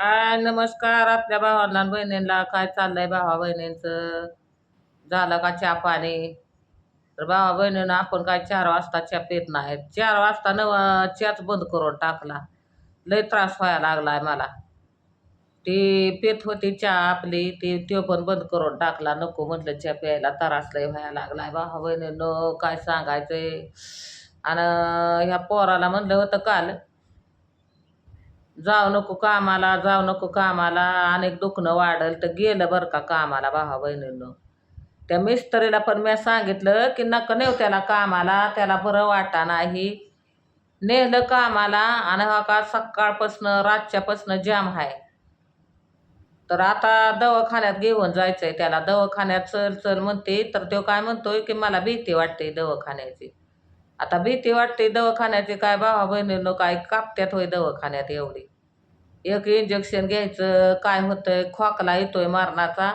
हाय नमस्कार आपल्या भावांना बहिणींना. काय चाललंय भावा बहिणींचं? झालं का चहा पाणी? तर भावा बहिणीनं आपण काय चार वाजता चहा पित नाही चार वाजता नव चहाच बंद करून टाकला. लय त्रास व्हायला लागलाय मला. ती पित होती चहा आपली. ती तो पण बंद करून टाकला. नको म्हटलं चहा प्यायला. त्रास लय व्हायला लागलाय. भावा बहिणीनं काय सांगायचंय? आणि ह्या पोराला म्हणलं होतं काल जाऊ नको कामाला जाऊ नको कामाला. अनेक दुखणं वाढल तर गेलं बरं का कामाला भावा बहिणीनं. त्या मिस्त्रीला पण मी सांगितलं की नका नेऊ त्याला कामाला त्याला बरं वाटा नाही. नेलं कामाला आणि हा का सकाळपासनं रातच्यापासनं जाम आहे तर आता दवाखान्यात घेऊन जायचंय त्याला. दवाखान्यात चल चल म्हणते. तर तो काय म्हणतोय की मला भीती वाटते दवाखान्याची. आता भीती वाटते दवाखान्याची काय भावा बहिणीनं काय कापत्यात होय दवाखान्यात एवढी. एक इंजेक्शन घ्यायचं काय होतंय खोकला येतोय मारणाचा.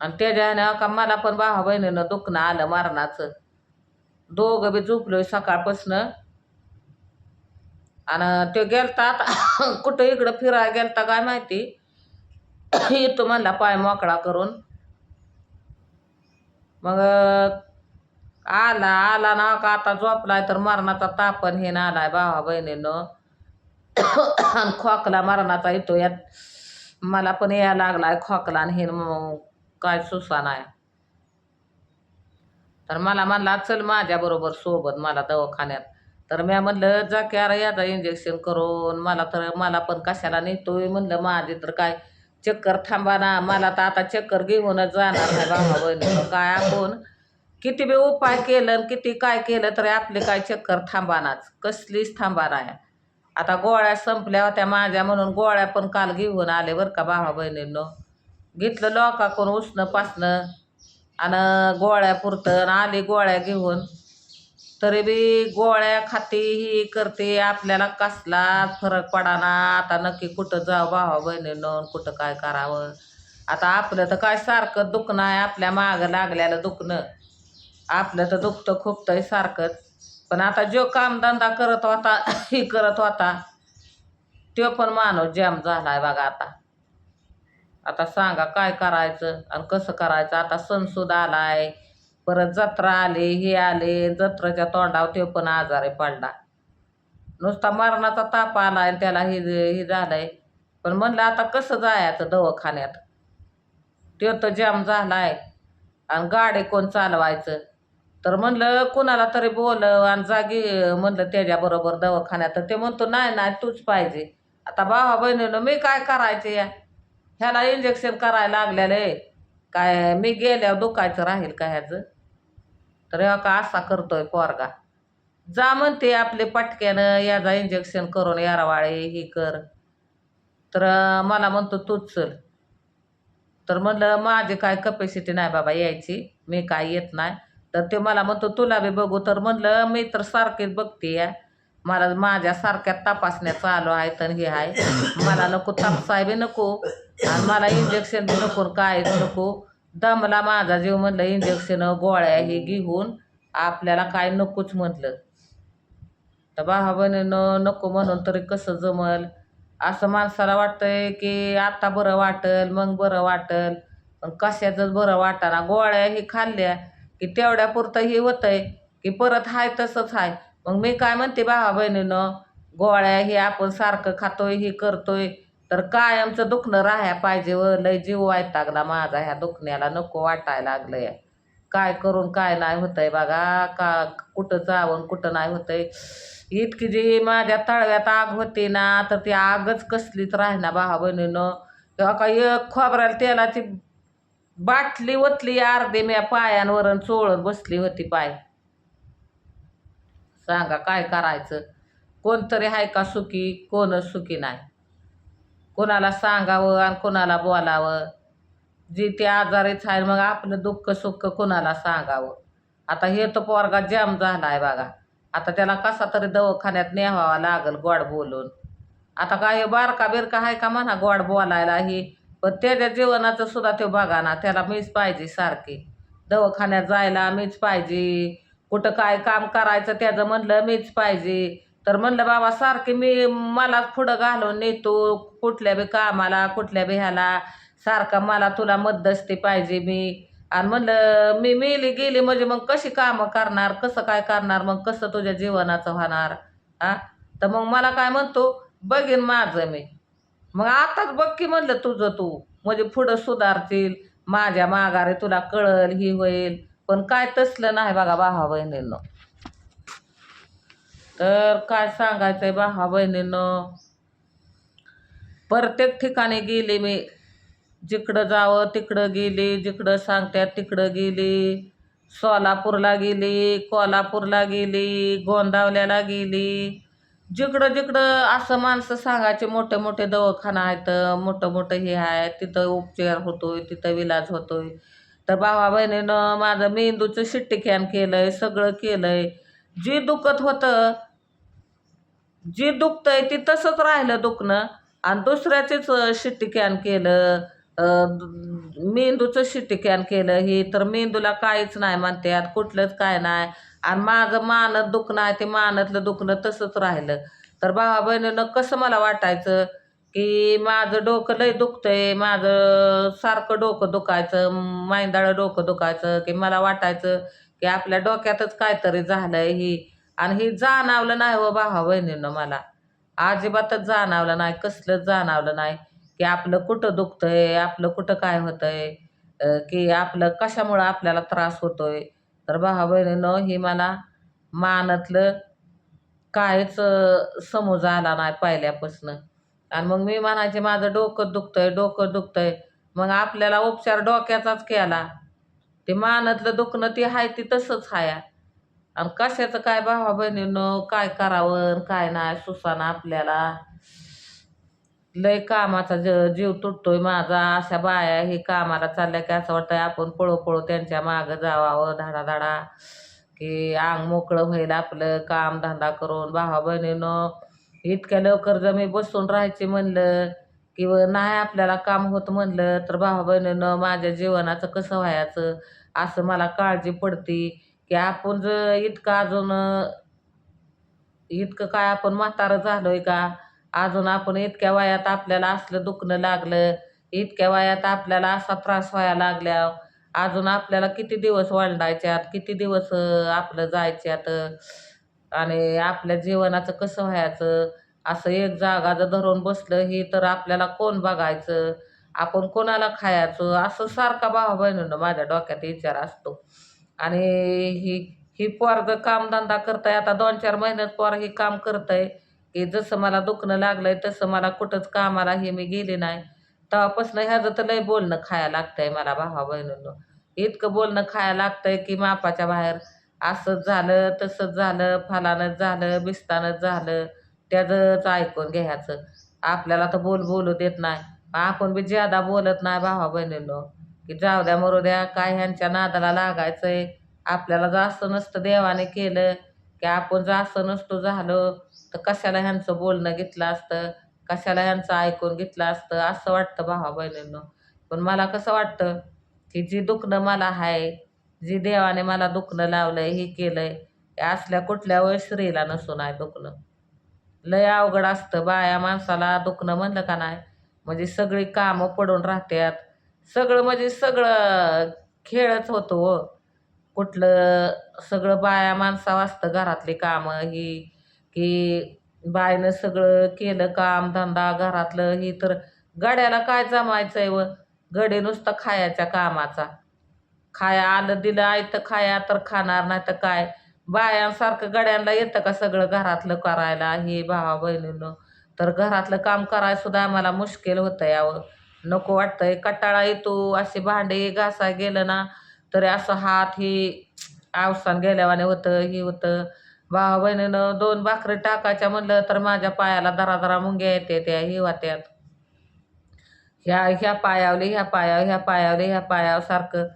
आणि त्याच्यानं का मला पण भावा बहिणीनं दुखणं आलं मारणाचं. दोघं बी झोपलोय सकाळपासनं. आणि ते गेलता आता कुठं इकडं फिरायला गेलता काय माहिती? येतो म्हणला पाय मोकळा करून. मग आला आला ना का आता झोपलाय तर मरणाचा तापण हे ना आलाय भावा बहिणीनं. आणि खोकला मरणाचा येतो यात मला पण यायला लागलाय खोकला आणि हे काय सुसा नाही. तर मला म्हणला चल माझ्याबरोबर सोबत मला दवाखान्यात. तर मी म्हणलं जा की अरे याचा इंजेक्शन करून मला तर मला पण कशाला नेतोय म्हणलं माझे तर काय चक्कर थांबा ना. मला तर आता चक्कर घेऊनच जाणार नाही भावा बहिणी. काय आपण किती बी उपाय केलं आणि किती काय केलं तरी आपले काय चक्कर थांबानाच. कसलीच थांबा नाही. आता गोळ्या संपल्या होत्या माझ्या म्हणून गोळ्या पण काल घेऊन आले बरं का भावा बहिणींनो. घेतलं लोकाकडून उसणं पासणं आणि गोळ्या पुरतं आणि आली गोळ्या घेऊन. तरी बी गोळ्या खाते ही करते आपल्याला कसला फरक पडाना. आता नक्की कुठं जाऊ भावा बहिणीनं कुठं काय करावं. आता आपलं तर काय सारखं दुखणं आहे आपल्या मागं लागल्यालं दुखणं. आपलं तर दुखतं खुपतंय सारखंच पण आता जो कामधंदा करत होता हे करत होता तो पण माणूस जॅम झाला आहे बघा आता. आता सांगा काय करायचं आणि कसं करायचं? आता सणसुद आला आहे परत जत्रा आली हे आले जत्रेच्या तोंडावर तो पण आजारी पडला. नुसता मरणाचा ताप आला आणि त्याला हे हे झालंय. पण म्हणलं आता कसं जायचं दवाखान्यात? तो तर जाम आहे आणि गाडी कोण चालवायचं? तर म्हणलं कुणाला तरी बोल आणि जागी म्हणलं त्याच्याबरोबर दवाखान्यात. तर ते म्हणतो नाही नाही तूच पाहिजे. आता भावा बहिणीनं मी काय करायचे या? ह्याला इंजेक्शन करायला लागलेले. काय मी गेल्यावर दुखायचं राहील का ह्याचं? तर ह्या का असा करतोय पोरगा? जा म्हणते आपले पटक्यानं याचा इंजेक्शन करून यारावाळे ही कर. तर मला म्हणतो तूच चल. तर म्हणलं माझी काय कपॅसिटी नाही बाबा यायची. मी काय येत नाही. तर ते मला म्हणतो तुला बी बघू तर म्हणलं मी तर सारखेच बघते या. मला माझ्या सारख्या तपासण्या चालू आहेत आणि हे आहे. मला नको तापसाय बी नको आणि मला इंजेक्शन बी नको कायच नको. दमला माझा जीव म्हणलं इंजेक्शन गोळ्या हे घेऊन आपल्याला काय नकोच म्हटलं तर भावा बहिणीनं नको म्हणून तरी कसं जमल? असं माणसाला वाटतंय की आत्ता बरं वाटल मग बरं वाटल. पण कशाचंच बरं वाटाना. गोळ्या हे खाल्ल्या की तेवढ्यापुरतं हे होतं आहे की परत हाय तसंच आहे मग मी काय म्हणते भावा बहिणीनं गोळ्या हे आपण सारखं खातोय हे करतोय तर काय आमचं दुखणं राहाय पाहिजे व लय जीव वैतागला माझा ह्या दुखण्याला नको वाटायला लागलंय. काय करून काय नाही होतंय बघा का कुठं जावं कुठं नाही होतंय. इतकी जी माझ्या तळव्यात आग होती ना तर ती आगच कसलीच राहीना भावा बहिणीनं. किंवा का एक खोबऱ्याला तेलाची बाटली ओतली अर्धे म्या पायांवरून चोळत बसली होती पाय. सांगा काय करायचं? कोणतरी आहे का सुखी? कोणच सुखी नाही? कोणाला सांगावं आणि कोणाला बोलावं? जी ते आजारीच आहे मग आपलं दुःख सुख कोणाला सांगावं? आता हे तर पोरगा जाम झाला आहे बघा. आता त्याला कसा तरी दवाखान्यात न्यावा लागल गोड बोलून. आता काय बारका बिरका आहे का म्हणा गोड बोलायला ही? पण त्याच्या जीवनाचं सुद्धा ते बघा ना त्याला मीच पाहिजे सारखी. दवाखान्यात जायला मीच पाहिजे. कुठं काय काम करायचं त्याचं म्हणलं मीच पाहिजे. तर म्हणलं बाबा सारखी मी मला पुढं घालून नेतो कुठल्या बी कामाला कुठल्या बी ह्याला. सारखा मला तुला मध्यस्थी पाहिजे मी. आणि म्हणलं मी मेली गेली म्हणजे मग कशी कामं करणार? कसं काय करणार? मग कसं तुझ्या जीवनाचं होणार? हा तर मग मला काय म्हणतो बघीन माझं मी. मग आताच बघ की म्हणलं तुझं तू. म्हणजे पुढं सुधारतील. माझ्या माघारे तुला कळल ही होईल. पण काय तसलं नाही बघा भावा बहिणीनं. तर काय सांगायचंय भावा बहिणीनं? प्रत्येक ठिकाणी गेले मी. जिकडं जावं तिकडं गेली जिकडं सांगत्यात तिकडं गेली. सोलापूरला गेली कोल्हापूरला गेली गोंदावल्याला गेली. जिकडं जिकडं असं माणसं सांगायचे मोठे मोठे दवाखाना आहेत मोठं मोठं हे आहे तिथं उपचार होतोय तिथं इलाज होतोय. तर भावा बहिणीनं माझं मेंदूचं शिट्टी कॅन केलंय सगळं केलंय. जे दुखत होतं जे दुखतंय ते तसंच राहिलं दुखणं. आणि दुसऱ्याचेच शिट्टी कॅन केलं मेंदूचं शिट्टी कॅन केलं हे तर मेंदूला काहीच नाही म्हणतात कुठलंच काय नाही. आणि माझं मानत दुखणं आहे ते मानतलं दुखणं तसंच राहिलं. तर भावा बहिणीनं कसं मला वाटायचं की माझं डोकं लय दुखतंय माझं सारखं डोकं दुखायचं मांदाळं डोकं दुखायचं की मला वाटायचं की आपल्या डोक्यातच काहीतरी झालंय ही. आणि हे जाणवलं नाही व भावा बहिणीनं मला. अजिबातच जाणवलं नाही कसलंच जाणवलं नाही की आपलं कुठं दुखतंय आपलं कुठं काय होतंय की आपलं कशामुळं आपल्याला त्रास होतोय. तर भावा बहिणीनं हे मला मानातलं काहीच समज आला नाही पहिल्यापासून. आणि मग मी म्हणायचे माझं डोकं दुखतंय डोकं दुखतंय. मग आपल्याला उपचार डोक्याचाच केला. ते मानातलं दुखणं ते आहे ते तसंच आहे आणि कशाचं काय भावा बहिणीनं काय करावं काय नाही सुसाना आपल्याला. लय कामाचा ज जीव तुटतोय माझा. अशा बाया हे कामाला चालल्या की असं वाटतंय आपण पळो पळो त्यांच्या मागं जावावं धाडा धाडा की अंग मोकळं होईल आपलं काम धंदा करून भावा बहिणीनं इतक्या लवकर जर मी बसून राहायचे म्हणलं किंवा नाही आपल्याला काम होत म्हणलं तर भावा बहिणीनं माझ्या जीवनाचं कसं व्हायचं? असं मला काळजी पडती की आपण जर इतकं अजून इतकं काय आपण म्हातारं झालोय का? अजून आपण इतक्या वयात आपल्याला असलं दुखणं लागलं इतक्या वयात आपल्याला असा त्रास व्हायला लागल्या. अजून आपल्याला किती दिवस वाढायच्यात किती दिवस आपलं जायच्यात आणि आपल्या जीवनाचं कसं व्हायचं? असं एक जागा जर धरून बसलं ही तर आपल्याला कोण बघायचं? आपण कोणाला खायचं? असं सारखा भावा बहिणीनं माझ्या डोक्यात विचार असतो. आणि ही ही पोरगं कामधंदा करतंय. आता दोन चार महिन्यात पोर ही काम करतंय. की जसं मला दुखणं लागलंय तसं मला कुठंच कामाला हे मी गेले नाही. तेव्हापासून ह्याचं तर लय बोलणं खायला लागतंय मला भावा बहिणीनं. इतकं बोलणं खायला लागतंय की मापाच्या बाहेर असंच झालं तसंच झालं फलानंच झालं बिस्तानच झालं त्याचंच ऐकून घ्यायचं. आपल्याला तर बोल बोलू देत नाही. आपण बी ज्यादा बोलत नाही भावा बहिणीनं. की जाऊ द्या मरू द्या काय ह्यांच्या नादाला लागायचंय? आपल्याला जास्त नसतं देवाने केलं की आपण जर असं नसतो झालं तर कशाला ह्यांचं बोलणं घेतलं असतं? कशाला ह्यांचं ऐकून घेतलं असतं? असं वाटतं भावा बहिणींनो. पण मला कसं वाटतं की जी दुखणं मला आहे जी देवाने मला दुखणं लावलंय हे केलंय हे असल्या कुठल्या वेळेस स्त्रीला नसून आहे दुखणं. लय अवघड असतं बाया माणसाला दुखणं म्हणलं का नाही? म्हणजे सगळी कामं पडून राहत्यात. सगळं म्हणजे सगळं खेळच होतो हो. कुठलं सगळं बाया माणसा वाचतं घरातली कामं ही की बायनं सगळं केलं काम धंदा घरातलं ही तर गड्याला काय जमायचं आहे व? गडे नुसतं खायच्या कामाचा. खाया आलं दिलं आहे तर खाया तर खाणार नाही तर काय? बायांसारखं गड्यांना येतं का सगळं घरातलं करायला? हे भावा बहिणीनं. तर घरातलं काम करायसुद्धा आम्हाला मुश्किल होतं यावं. नको वाटतंय कटाळा येतो असे भांडे घासाय गेलं ना तरी असं हात हे अवसान गेल्यावाने होतं हे होतं. भावा बहिणीनं दोन भाकरी टाकायच्या म्हणलं तर माझ्या पायाला दरा दरा मुंग्या येते त्या हे होत्यात. ह्या ह्या पायावले ह्या पायाव ह्या पायावले ह्या पायाव सारखं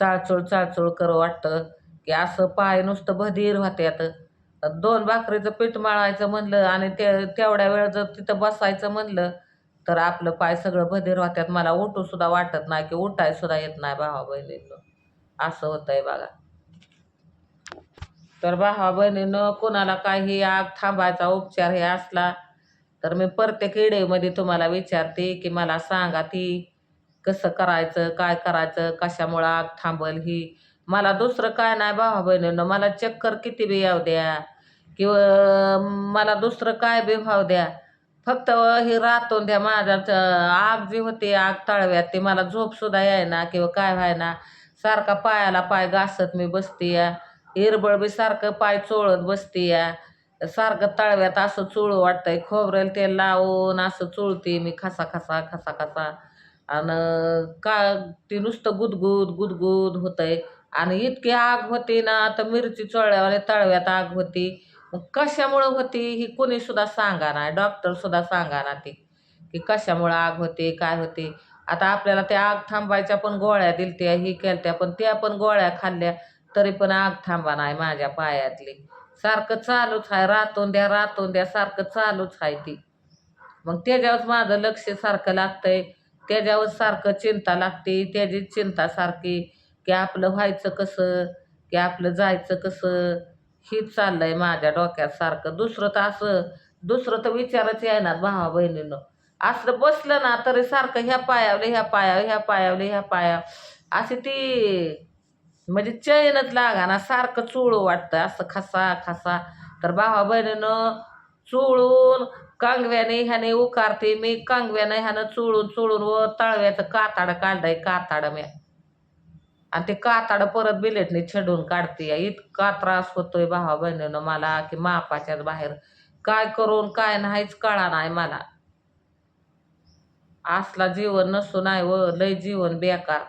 चाळचूळ चाळचूळ करू वाटतं. की असं पाय नुसतं भदीर होत्यात. दोन भाकरीचं पीठ माळायचं म्हणलं आणि ते तेवढ्या वेळ जर तिथं बसायचं म्हणलं तर आपलं पाय सगळं भदीर होत्यात. मला उठूसुद्धा वाटत नाही की उठायसुद्धा येत नाही भावा बहिणीनं. असं होतंय बघा. तर भावा बहिणीनं कोणाला काही आग थांबायचा उपचार हे असला तर मी प्रत्येक इडेमध्ये तुम्हाला विचारते की मला सांगा ती कसं करायचं काय करायचं कशामुळं आग थांबल ही. मला दुसरं काय नाही भावा बहिणीनं मला चक्कर किती बी याव द्या किंवा मला दुसरं काय बी भाव द्या. फक्त हे रातून द्या माझ्या आग जी होती आग तळव्यात ती मला झोपसुद्धा यायना किंवा काय व्हायना. सारखा पायाला पाय घासत मी बसते या हिरबळ बी सारखं पाय चोळत बसते या सारखं तळव्यात असं चोळू वाटतंय. खोबरेल तेल लावून असं चोळते मी खसा खसा खसा खसा. आणि का ती नुसतं गुदगुद गुदगुद होतंय. आणि इतकी आग होती ना तर मिरची चोळल्यावर तळव्यात आग होती. मग कशामुळं होती ही कोणी सुद्धा सांगा ना डॉक्टर सुद्धा सांगा ना ती की कशामुळं आग होते काय होते. आता आपल्याला त्या आग थांबायच्या पण गोळ्या दिलत्या ही केलत्या पण त्या पण गोळ्या खाल्ल्या तरी पण आग थांबा नाही माझ्या पायातली. सारखं चालूच आहे रातून द्या रातून द्या सारखं चालूच आहे ती. मग त्याच्यावरच माझं लक्ष सारखं लागतंय त्याच्यावर सारखं चिंता लागते त्याची चिंता सारखी की आपलं व्हायचं कसं की आपलं जायचं कसं हीच चाललंय माझ्या डोक्यात सारखं. दुसरं तर असं दुसरं तर विचारच येणार भावा बहिणीनं. असलं बसलं ना तरी सारखं ह्या पायावले ह्या पायावर ह्या पायावले ह्या पाया अशी ती म्हणजे चैनच लागाना सारखं चोळू वाटतं. असं खसा खसा. तर भावा बहिणीनं चोळून कांगव्याने ह्याने उकारते. मी कांगव्याने ह्यानं चोळून चोळून व तळव्याचं काताड काढलंय काताड म्या. आणि ते काताड परत बिलेटने छेडून काढते. इतका त्रास होतोय भावा बहिणीनं मला की मापाच्याच बाहेर. काय करून काय नाहीच कळा नाही मला. आसला जीवन नसू नाही व लय जीवन बेकार.